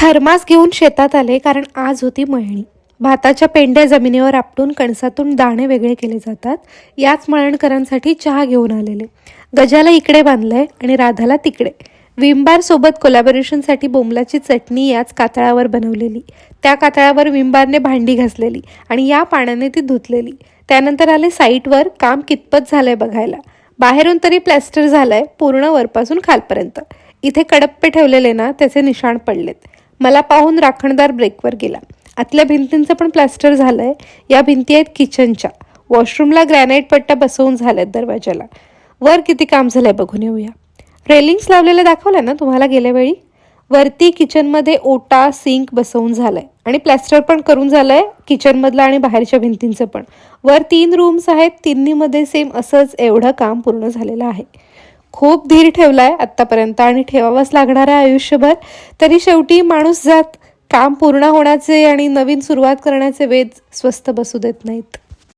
Thermos घेऊन शेतात आले कारण आज होती मळणी. भाताच्या पेंड्या जमिनीवर आपटून कणसातून दाणे वेगळे केले जातात. याच मळणकरांसाठी चहा घेऊन आलेले. गजाला इकडे बांधलंय आणि राधाला तिकडे. विंबार सोबत कोलॅबोरेशनसाठी बोंबलाची चटणी याच कातळावर बनवलेली. त्या कातळावर विंबारने भांडी घासलेली आणि या पाण्याने ती धुतलेली. त्यानंतर आले साईटवर काम कितपत झालंय बघायला. बाहेरून तरी प्लॅस्टर झालंय पूर्ण वरपासून खालपर्यंत. इथे कडप्पे ठेवलेले ना त्याचे निशाण पडलेत. मला पाहून राखणदार ब्रेकवर गेला. आतल्या भिंतींचं पण प्लास्टर झालंय. या भिंती आहेत किचनच्या. वॉशरूमला ग्रॅनाईट पट्ट्या बसवून झाल्यात दरवाजाला वर किती काम झालंय बघून येऊया. रेलिंग्स लावलेल्या दाखवल्या ना तुम्हाला गेल्या वेळी? वरती किचनमध्ये ओटा सिंक बसवून झालंय. आणि प्लॅस्टर पण करून झालंय किचनमधलं आणि बाहेरच्या भिंतींचं पण. वर तीन रूम्स आहेत. तिन्हीमध्ये सेम असंच एवढं काम पूर्ण झालेलं आहे. खूप धीर ठेवलाय आत्तापर्यंत आणि ठेवावंच लागणार आहे आयुष्यभर. तरी शेवटी माणूस जात काम पूर्ण होण्याचे आणि नवीन सुरुवात करण्याचे वेध स्वस्त बसू देत नाहीत.